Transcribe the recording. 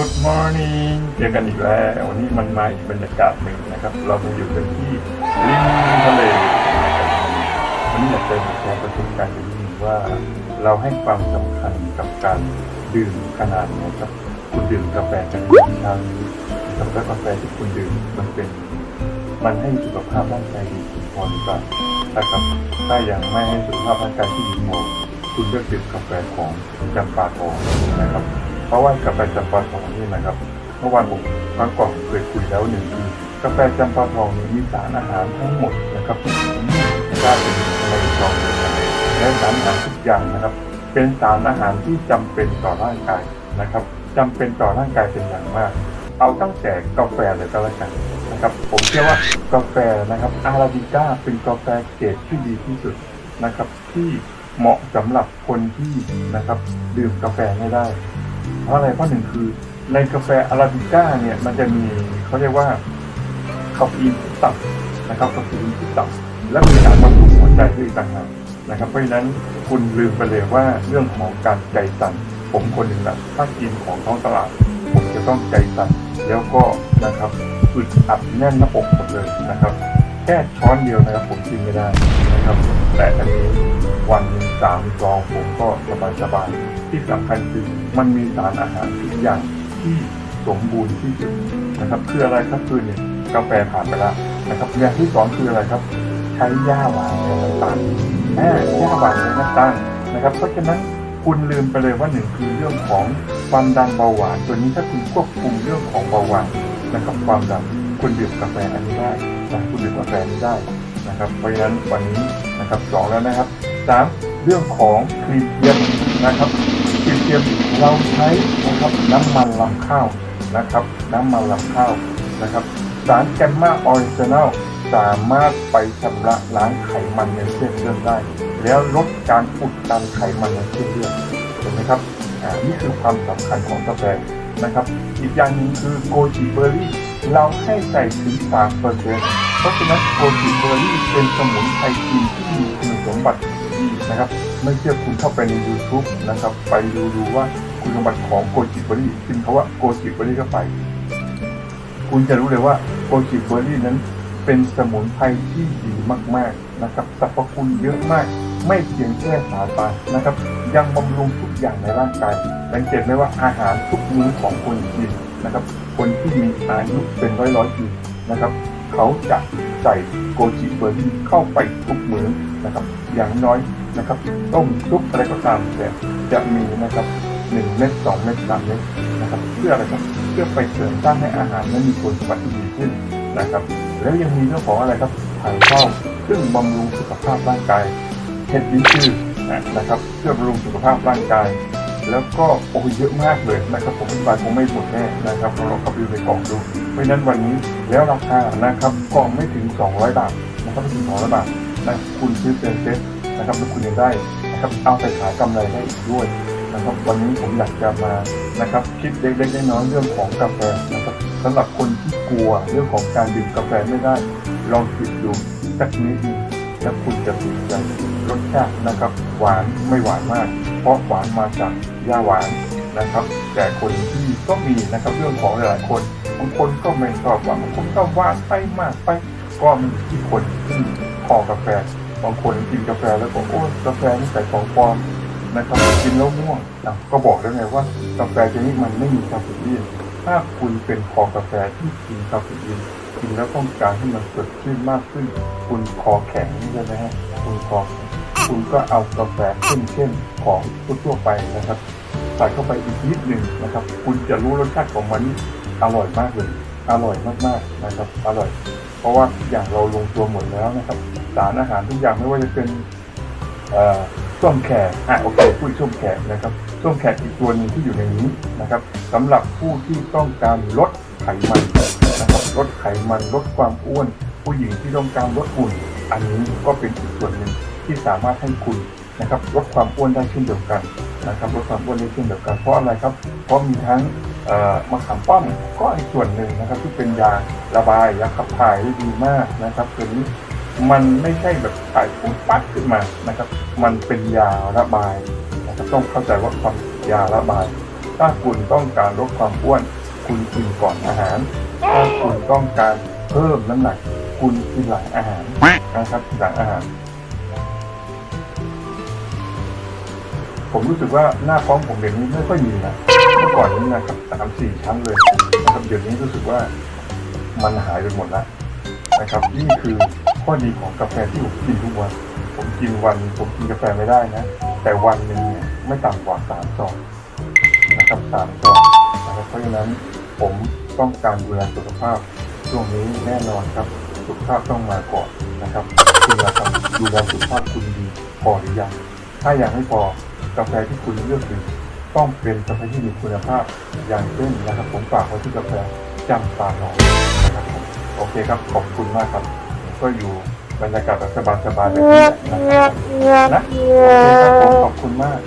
Good morning เจอกันอีกแล้ว วันนี้มันมาอีกบรรยากาศหนึ่งนะครับ เรามาอยู่กันที่ริมทะเลวันนี้อยากจะมาแชร์ประสบการณ์นิดนึงว่า เราให้ความสำคัญกับการดื่มขนาดไหนครับ คุณดื่มกาแฟกันเช้านี้กับกาแฟที่คุณดื่มมันเป็น มันให้สุขภาพร่างกายดีพอหรือเปล่านะครับถ้ายังไม่ให้สุขภาพร่างกายที่ดีพอคุณเลือกดื่มกาแฟของจำปาทองนะครับ เพราะว่ากาแฟจำปาทองนี่นะครับ เมื่อวานผมครั้งก่อนเคยคุยแล้วหนึ่งคือกาแฟจำปาทองนี้มีสารอาหารทั้งหมดนะครับที่ได้เป็นในซองเดียวกันและสารอาหารทุกอย่างนะครับ เป็นสารอาหารที่จำเป็นต่อร่างกายนะครับจำเป็นต่อร่างกายเป็นอย่างมาก เอาตั้งแต่กาแฟเลยก็แล้วกันนะครับ ผมเชื่อว่ากาแฟนะครับอาราบิก้าเป็นกาแฟเกรดที่ดีที่สุดนะครับ ที่เหมาะสำหรับคนที่นะครับ ดื่มกาแฟไม่ได้ เพราะอะไรเพราะหนึ่งคือ ในกาแฟอาราบิก้าเนี่ยมันจะมีเขาเรียกว่าคาเฟอีนที่ต่ำนะครับคาเฟอีนที่ต่ำและมีสารบำรุงหัวใจด้วยต่างหากนะครับเพราะฉะนั้นคุณลืมไปเลยว่าเรื่องของการใจสั่นผมคนหนึ่งนะถ้ากินของท้องตลาดผมจะต้องใจสั่นแล้วก็นะครับอึดอัดแน่นหน้าอกหมดเลยนะครับ แค่ช้อนเดียวนะครับผมกินไม่ได้นะครับ แต่อันนี้วันหนึ่งสามซองผมก็สบายสบายๆที่สำคัญคือมันมีสารอาหารทุกอย่างที่สมบูรณ์ที่สุดนะครับคืออะไรครับคือเนี่ยกาแฟผ่านไปแล้วนะครับอย่างที่สองคืออะไรครับ ใช้หญ้าหวานแทนน้ำตาลแม่หญ้าหวานแทนน้ำตาลนะครับ เพราะฉะนั้นคุณลืมไปเลยว่าหนึ่งคือเรื่องของความดันเบาหวาน ตัวนี้ถ้าคุณควบคุมเรื่องของเบาหวานนะครับความดันคุณดื่มกาแฟอันนี้ได้ นะคุณดื่มกาแฟนี้ได้นะครับ เพราะฉะนั้นวันนี้นะครับสองแล้วนะครับสามเรื่องของครีมเทียมนะครับครีมเทียมเราใช้นะครับน้ำมันลำข้าวนะครับ น้ำมันลำข้าวนะครับ สารแกมมาออริจินัลสามารถไปชำระล้างไขมันในเส้นเลือดได้ แล้วลดการอุดตันไขมันในเส้นเลือดเห็นไหมครับนี่คือความสำคัญของกาแฟนะครับ อีกอย่างหนึ่งคือโกจิเบอร์รี่ เราให้ใส่ถึง 3 เปอร์เซ็นต์เพราะฉะนั้นโกจิเบอร์รี่เป็นสมุนไพรจีนที่มีคุณสมบัติดีนะครับ ไม่เชื่อคุณเข้าไปใน YouTube นะครับ ไปดูดูว่าคุณสมบัติของโกจิเบอร์รี่พิมพ์คำว่าโกจิเบอร์รี่เข้าไป คุณจะรู้เลยว่าโกจิเบอร์รี่นั้นเป็นสมุนไพรที่ดีมาก ๆ นะครับสรรพคุณเยอะมาก ไม่เพียงแค่สาตานนะครับ ยังบำรุงทุกอย่างในร่างกายสังเกตไหมว่าอาหารทุกมื้อของคนจีนนะครับ คนที่มีอายุเป็นร้อยร้อยปีนะครับ เขาจะใส่โกจิเบอร์รี่เข้าไปทุกมื้อนะครับ อย่างน้อยนะครับต้มซุปอะไรก็ตามแต่จะมีนะครับหนึ่งเม็ดสองเม็ดสามเม็ดนะครับ เพื่ออะไรครับเพื่อไปเสริมสร้างให้อาหารนั้นมีคุณสมบัติที่ดีขึ้นนะครับ แล้วยังมีเรื่องของอะไรครับทางเข้าวซึ่งบำรุงสุขภาพร่างกายเห็ดลิ้นจือนะครับ เพื่อบำรุงสุขภาพร่างกาย แล้วก็โอ้เยอะมากเลยนะครับผมบายคงไม่หมดแน่นะครับเราลองเข้าไปดูในกล่องดู เพราะฉะนั้นวันนี้แล้วราคานะครับกล่องไม่ถึง 200 บาทนะครับไม่ถึง200บาทนะคุณซื้อเป็นเซ็ตนะครับแล้วคุณยังได้นะครับเอาไปขายกำไรได้อีกด้วยนะครับวันนี้ผมอยากจะมานะครับคิดเล็กๆน้อยๆเรื่องของกาแฟนะครับสำหรับคนที่กลัวเรื่องของการดื่มกาแฟไม่ได้ ลองคิดดูสักนิดหนึง แล้วคุณจะติดใจรสชาตินะครับ หวานไม่หวานมาก เพราะหวานมาจากหญ้าหวานนะครับ แต่คนที่ก็มีนะครับเรื่องของหลายๆคนบางคนก็ไม่ชอบหวานบางคนก็หวานไปมากไป ก็มีที่คนที่คอกาแฟบางคนกินกาแฟแล้วก็โอ้กาแฟนี่ใส่ของปลอมนะครับกินแล้วง่วงอะก็บอกแล้วไงว่ากาแฟชนิดมันไม่มีคาเฟอีนถ้าคุณเป็นคอกาแฟที่กินคาเฟอีน กินแล้วต้องการให้มันสดชื่นมากขึ้น คุณคอแข็งใช่ไหมฮะคุณคอคุณก็เอากาแฟเข้มๆของทั่วไปนะครับใส่เข้าไปอีกนิดหนึ่งนะครับ คุณจะรู้รสชาติของมันนี่อร่อยมากเลยอร่อยมากๆนะครับอร่อย เพราะว่าอย่างเราลงตัวหมดแล้วนะครับสารอาหารทุกอย่างไม่ว่าจะเป็นเอ่อส้มแขกอะโอเคพูดส้มแขกนะครับส้มแขกอีกตัวหนึงที่อยู่ในนี้นะครับสำหรับผู้ที่ต้องการลดไขมันนะครับ ลดไขมันลดความอ้วน ผู้หญิงที่ต้องการลดหุ่นอันนี้ก็เป็นอีกส่วนหนึ่งที่สามารถให้คุณนะครับลดความอ้วนได้เช่นเดียวกันนะครับลดความอ้วนได้เช่นเดียวกัน เพราะอะไรครับ เพราะมีทั้งมะขามป้อมก็อีกส่วนหนึ่งนะครับที่เป็นยาระบายยาขับถ่ายได้ดีมากนะครับตัวนี้มันไม่ใช่แบบถ่ายปุ๊บปั๊บขึ้นมานะครับ มันเป็นยาระบายนะครับต้องเข้าใจว่าความยาระบาย ถ้าคุณต้องการลดความอ้วน คุณกินก่อนอาหาร ถ้าคุณต้องการเพิ่มน้ำหนัก คุณกินหลังอาหารนะครับหลังอาหาร ผมรู้สึกว่าหน้าท้องผมเดี๋ยวนี้ไม่ค่อยมีนะเมื่อก่อนนี้นะครับสามสี่ครั้งเลยนะครับเดี๋ยวนี้รู้สึกว่ามันหายไปหมดแล้วนะครับนี่คือข้อดีของกาแฟที่ผมกินทุกวัน ผมกินวันผมกินกาแฟไม่ได้นะ แต่วันหนึ่งเนี่ยไม่ต่ำกว่าสามซองนะครับสามซองนะครับ เพราะฉะนั้นผมต้องการดูแลสุขภาพช่วงนี้แน่นอนครับ สุขภาพต้องมาก่อนนะครับคุณละครับดูแลสุขภาพคุณดีพอหรือยังถ้ายังไม่พอกาแฟที่คุณเลือกดื่มต้องเป็นกาแฟที่มีคุณภาพอย่างเช่นนะครับ ผมฝากไว้ที่กาแฟจำปาหนอยนะครับโอเคครับขอบคุณมากครับ ก็อยู่บรรยากาศแบบสบายๆแบบนี้นะครับนะโอเคครับผมขอบคุณมาก